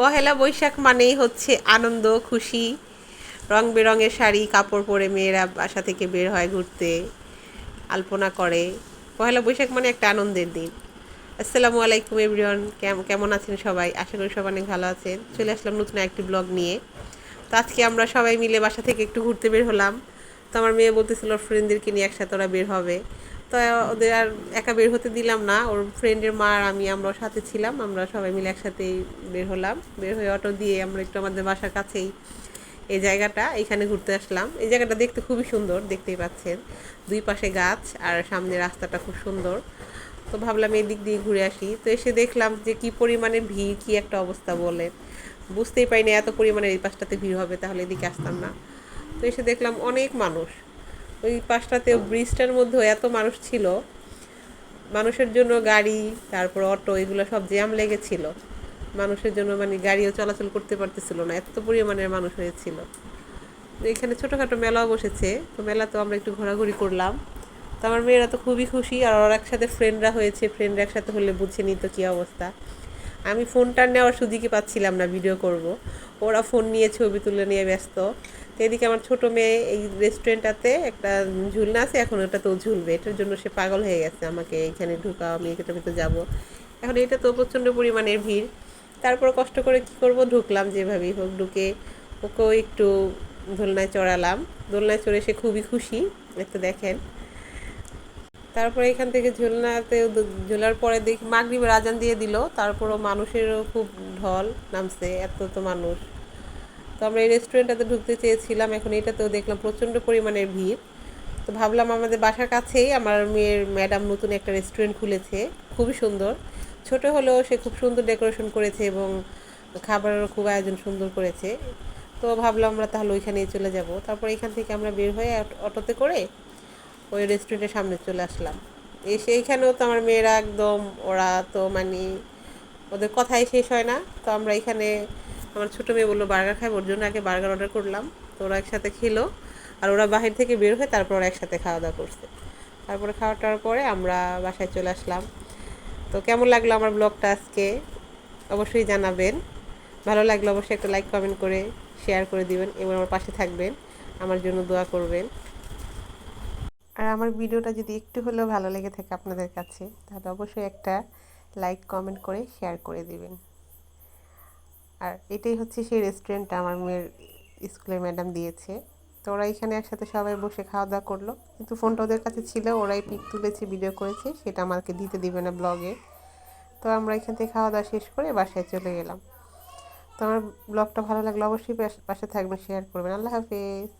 পহেলা বৈশাখ মানেই হচ্ছে আনন্দ, খুশি রং বেরঙের শাড়ি, কাপড় পরে মেয়েরা বাসা থেকে বের হয় ঘুরতে, আলপনা করে। পহেলা বৈশাখ মানে একটা আনন্দের দিন। আসসালামু আলাইকুম এভরিওয়ান কেমন আছেন সবাই? আশা করি সবাই অনেক ভালো আছেন। চলে আসলাম নতুন একটি ব্লগ নিয়ে। তো আজকে আমরা সবাই মিলে বাসা থেকে একটু ঘুরতে বের হলাম। তো আমার মেয়ে বলতেছিল ফ্রেন্ডদেরকে নিয়ে একসাথে ওরা বের হবে। তো ওদের আর একা বের হতে দিলাম না। ওর ফ্রেন্ডের মা আর আমি আমরা সাথে ছিলাম, আমরা সবাই মিলে একসাথেই বের হলাম। বের হয়ে অটো দিয়ে আমরা একটু আমাদের বাসার কাছেই এই জায়গাটা, এখানে ঘুরতে আসলাম। এই জায়গাটা দেখতে খুবই সুন্দর, দেখতেই পাচ্ছেন। দুই পাশে গাছ আর সামনে রাস্তাটা খুব সুন্দর। তো ভাবলাম এই দিক দিয়ে ঘুরে আসি। তো এসে দেখলাম যে কি পরিমাণে ভিড়, কি একটা অবস্থা বলে। বুঝতেই পারিনি এত পরিমাণে এই পাশটাতে ভিড় হবে, তাহলে এদিকে আসতাম না। তো এসে দেখলাম অনেক মানুষ। ওই পাশটাতে ব্রিজটার মধ্যেও এত মানুষ ছিল। মানুষের জন্য গাড়ি, তারপর অটো, এগুলো সব জ্যাম লেগেছিল। মানুষের জন্য মানে গাড়িও চলাচল করতে পারতেছিল না, এত পরিমাণের মানুষ হয়েছিল। এখানে ছোটোখাটো মেলাও বসেছে, তো মেলা তো আমরা একটু ঘোরাঘুরি করলাম। তো আমার মেয়েরা তো খুবই খুশি, আর ওর একসাথে ফ্রেন্ডরা হয়েছে ফ্রেন্ডরা একসাথে হলে বুঝে নিত কী অবস্থা। আমি ফোনটা নেওয়ার সুযোগই পাচ্ছিলাম না ভিডিও করব। ওরা ফোন নিয়ে ছবি তুলে নিয়ে ব্যস্ত। তো এদিকে আমার ছোটো মেয়ে এই রেস্টুরেন্টটাতে একটা ঝুলনা আছে, এখন ওটা তো ঝুলবে। এটার জন্য সে পাগল হয়ে গেছে আমাকে এখানে ঢুকাও আমি এটার ভিতরে যাব। এখন এটা তো প্রচণ্ড পরিমাণের ভিড়। তারপর কষ্ট করে কি করব? ঢুকলাম যেভাবেই হোক, ঢুকে ওকেও একটু দোলনায় চড়ালাম। দোলনায় চড়ে সে খুবই খুশি একটু দেখেন। তারপরে এখান থেকে ঝুলনাতে ঝোলার পরে দেখি মাগরিবের আজান দিয়ে দিল। তারপরও মানুষেরও খুব ঢল নামছে, এত তো মানুষ। তো আমরা এই রেস্টুরেন্টটাতে ঢুকতে চেয়েছিলাম, এখন এটাতেও দেখলাম প্রচণ্ড পরিমাণের ভিড়। তো ভাবলাম আমাদের বাসার কাছেই আমার মেয়ের ম্যাডাম নতুন একটা রেস্টুরেন্ট খুলেছে, খুবই সুন্দর। ছোট হলেও সে খুব সুন্দর ডেকোরেশন করেছে এবং খাবারেরও খুব আয়োজন সুন্দর করেছে। তো ভাবলাম আমরা তাহলে ওইখানেই চলে যাব। তারপর এখান থেকে আমরা বের হয়ে অটোতে করে ওই রেস্টুরেন্টের সামনে চলে আসলাম। এসে এইখানেও তো আমার মেয়েরা একদম, ওরা তো মানে ওদের কথাই শেষ হয় না। তো আমরা এখানে, আমার ছোটো মেয়ে বলল, বার্গার খাই ওর জন্য আগে বার্গার অর্ডার করলাম। তো ওরা একসাথে খেলো। আর ওরা বাহির থেকে বের হয়ে তারপর ওরা একসাথে খাওয়া দাওয়া করছে। তারপরে খাওয়া টাওয়ার পরে আমরা বাসায় চলে আসলাম। তো কেমন লাগল আমার ব্লগটা আজকে? অবশ্যই জানাবেন। ভালো লাগলে অবশ্যই একটা লাইক কমেন্ট করে শেয়ার করে দিবেন এবং আমার পাশে থাকবেন। আমার জন্য দোয়া করবেন। আর আমার ভিডিওটা যদি একটু হলেও ভালো লেগে থাকে আপনাদের কাছে, তাহলে অবশ্যই একটা লাইক কমেন্ট করে শেয়ার করে দিবেন। আর এটাই হচ্ছে সেই রেস্টুরেন্টটা আমার মেয়ের স্কুলের ম্যাডাম দিয়েছে। তো ওরা এখানে একসাথে সবাই বসে খাওয়া দাওয়া করল। কিন্তু ফোনটা ওদের কাছে ছিল, ওরাই পিক তুলেছে ভিডিও করেছে, সেটা আমাকে দিতে দিবে না ব্লগে তো আমরা এখান থেকে খাওয়া দাওয়া শেষ করে বাসায় চলে গেলাম তো আমার ব্লগটা ভালো লাগলে অবশ্যই পাশে থাকবেন শেয়ার করবেন। আল্লাহ হাফেজ।